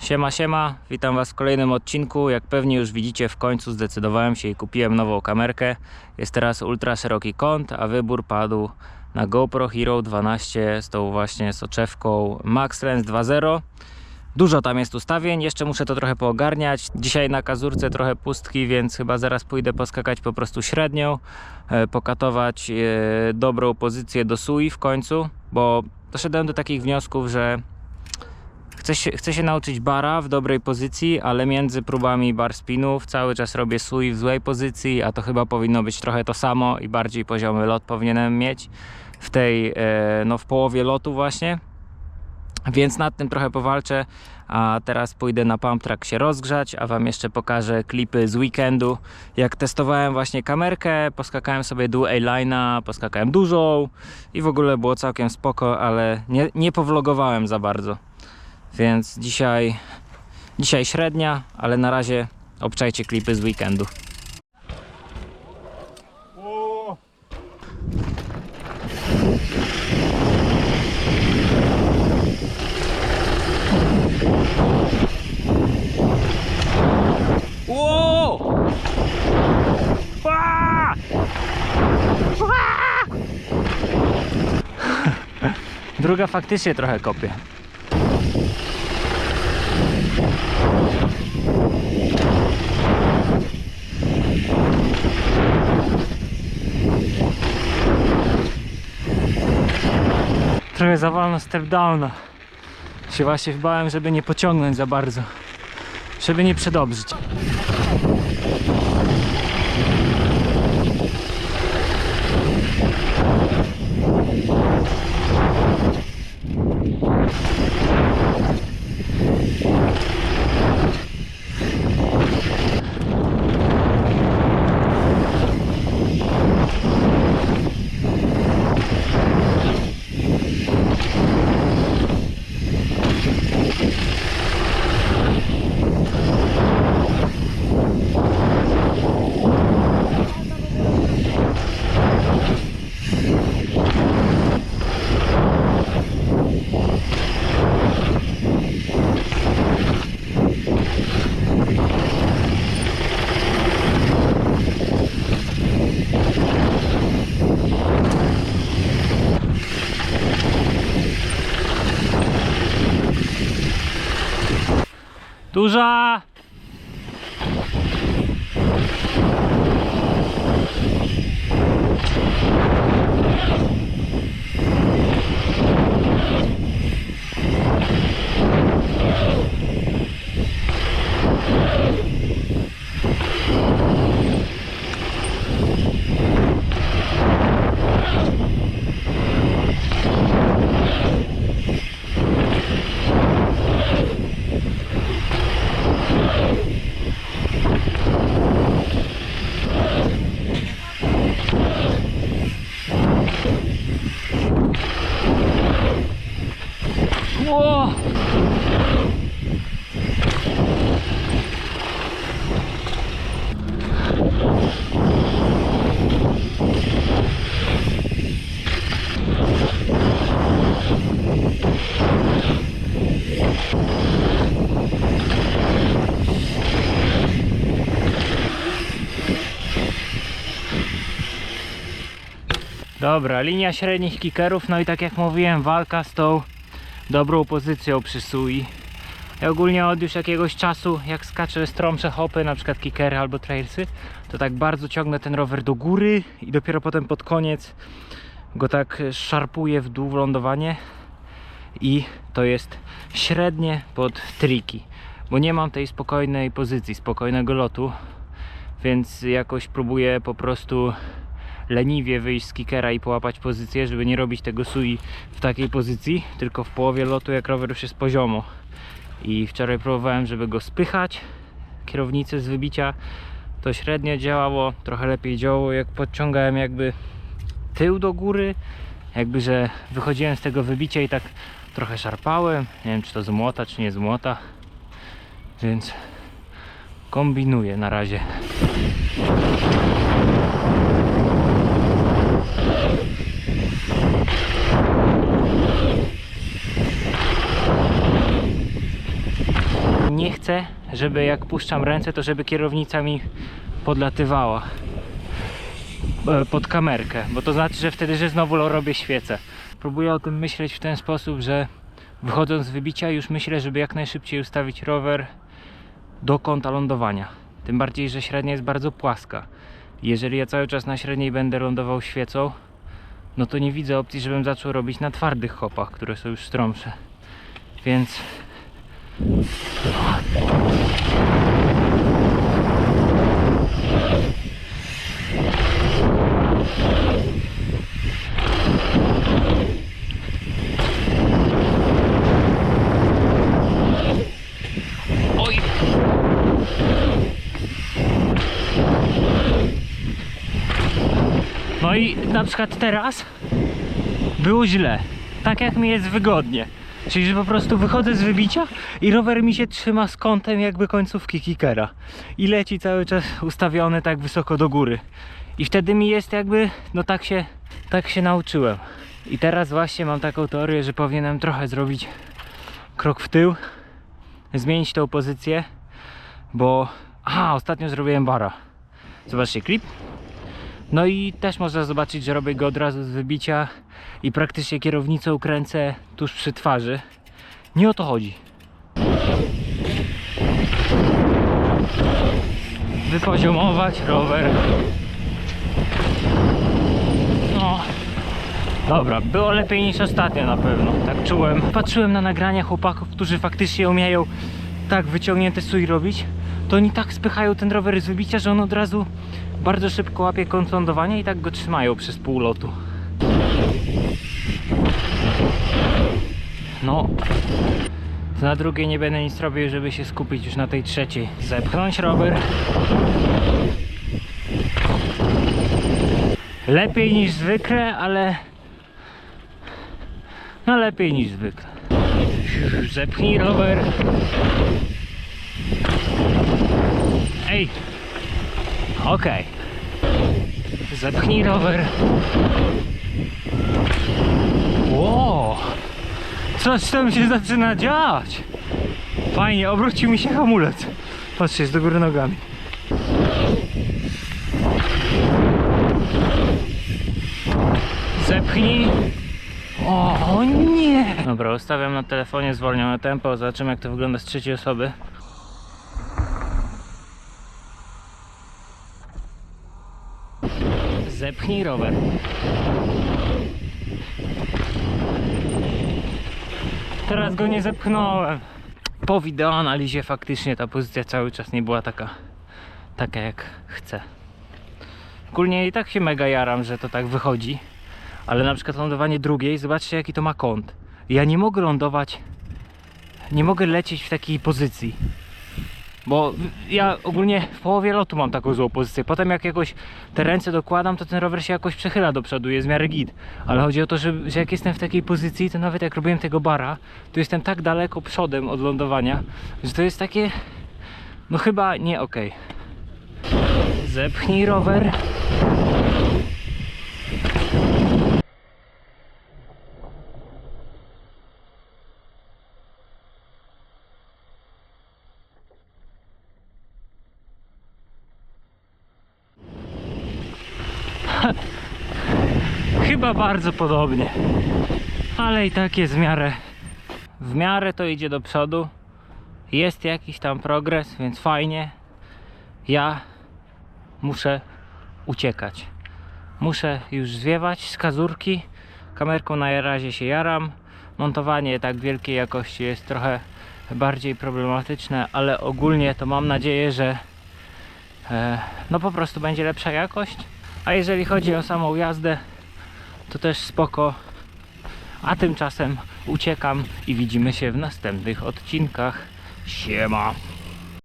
Siema, siema, witam Was w kolejnym odcinku. Jak pewnie już widzicie, w końcu zdecydowałem się i kupiłem nową kamerkę. Jest teraz ultra szeroki kąt, a wybór padł na GoPro Hero 12 z tą właśnie soczewką Max Lens 2.0. Dużo tam jest ustawień, jeszcze muszę to trochę poogarniać. Dzisiaj na kazurce trochę pustki, więc chyba zaraz pójdę poskakać po prostu średnią, e, pokatować e, dobrą pozycję do sui w końcu, bo doszedłem do takich wniosków, że Chcę się, chcę się nauczyć bara w dobrej pozycji, ale między próbami bar spinów cały czas robię sui w złej pozycji, a to chyba powinno być trochę to samo i bardziej poziomy lot powinienem mieć w tej, e, no w połowie lotu właśnie. Więc nad tym trochę powalczę, a teraz pójdę na pump track się rozgrzać, a wam jeszcze pokażę klipy z weekendu. Jak testowałem właśnie kamerkę, poskakałem sobie dual A-line'a, poskakałem dużą i w ogóle było całkiem spoko, ale nie, nie powlogowałem za bardzo. Więc dzisiaj, dzisiaj średnia, ale na razie obczajcie klipy z weekendu. Druga faktycznie trochę kopie. Trochę za step downa. Się właśnie bałem, żeby nie pociągnąć za bardzo. Żeby nie przedobrzyć. Duża! Dobra, linia średnich kickerów, no i tak jak mówiłem, walka z tą dobrą pozycją przy sui. Ja ogólnie od już jakiegoś czasu, jak skaczę stromsze hopy, na przykład kickery albo trailsy, to tak bardzo ciągnę ten rower do góry i dopiero potem pod koniec go tak szarpuję w dół w lądowanie i to jest średnie pod triki, bo nie mam tej spokojnej pozycji, spokojnego lotu, więc jakoś próbuję po prostu leniwie wyjść z kickera i połapać pozycję, żeby nie robić tego sui w takiej pozycji, tylko w połowie lotu jak rower już jest poziomo. I wczoraj próbowałem, żeby go spychać, kierownicę z wybicia, to średnio działało, trochę lepiej działało jak podciągałem jakby tył do góry, jakby, że wychodziłem z tego wybicia i tak trochę szarpałem, nie wiem czy to z młota, czy nie z młota, więc kombinuję na razie. Nie chcę, żeby jak puszczam ręce, to żeby kierownica mi podlatywała e, pod kamerkę, bo to znaczy, że wtedy, że znowu robię świecę. Próbuję o tym myśleć w ten sposób, że wychodząc z wybicia już myślę, żeby jak najszybciej ustawić rower do kąta lądowania. Tym bardziej, że średnia jest bardzo płaska. Jeżeli ja cały czas na średniej będę lądował świecą, no to nie widzę opcji, żebym zaczął robić na twardych hopach, które są już stromsze. Więc No i na przykład teraz było źle. Tak jak mi jest wygodnie. Czyli, że po prostu wychodzę z wybicia i rower mi się trzyma z kątem jakby końcówki kickera. I leci cały czas ustawiony tak wysoko do góry. I wtedy mi jest jakby, no tak się, tak się nauczyłem. I teraz właśnie mam taką teorię, że powinienem trochę zrobić krok w tył, zmienić tą pozycję, bo aha, ostatnio zrobiłem bara. Zobaczcie klip. No i też można zobaczyć, że robię go od razu z wybicia i praktycznie kierownicą kręcę tuż przy twarzy. Nie o to chodzi. Wypoziomować rower. No. Dobra, było lepiej niż ostatnio na pewno, tak czułem. Patrzyłem na nagrania chłopaków, którzy faktycznie umieją tak wyciągnięte stój robić, to oni tak spychają ten rower z wybicia, że on od razu bardzo szybko łapie kąt lądowania i tak go trzymają przez pół lotu. No, na drugiej nie będę nic robił, żeby się skupić już na tej trzeciej. Zepchnąć rower. Lepiej niż zwykle, ale... No lepiej niż zwykle. Zepchnij rower. Ej! Okej. Zepchnij rower. Ło! Coś tam się zaczyna dziać. Fajnie, obrócił mi się hamulec. Patrzcie, jest do góry nogami. Zepchnij. O nie! Dobra, ustawiam na telefonie zwolnione tempo, zobaczymy jak to wygląda z trzeciej osoby. Zepchnij rower. Teraz go nie zepchnąłem. Po wideoanalizie faktycznie ta pozycja cały czas nie była taka, taka jak chcę. Ogólnie i tak się mega jaram, że to tak wychodzi. Ale na przykład lądowanie drugiej, zobaczcie jaki to ma kąt. Ja nie mogę lądować, nie mogę lecieć w takiej pozycji. Bo ja ogólnie w połowie lotu mam taką złą pozycję. Potem jak jakoś te ręce dokładam, to ten rower się jakoś przechyla do przodu, jest w miarę git. Ale chodzi o to, że, że jak jestem w takiej pozycji, to nawet jak robiłem tego bara, to jestem tak daleko przodem od lądowania, że to jest takie, no chyba nie okej. Zepchnij rower. Chyba bardzo podobnie. Ale i tak jest w miarę. W miarę to idzie do przodu. Jest jakiś tam progres, więc fajnie. Ja muszę uciekać. Muszę już zwiewać z kazurki. Kamerką na razie się jaram. Montowanie tak wielkiej jakości jest trochę bardziej problematyczne, ale ogólnie to mam nadzieję, że e, no po prostu będzie lepsza jakość. A jeżeli chodzi o samą jazdę, to też spoko. A tymczasem uciekam i widzimy się w następnych odcinkach. Siema!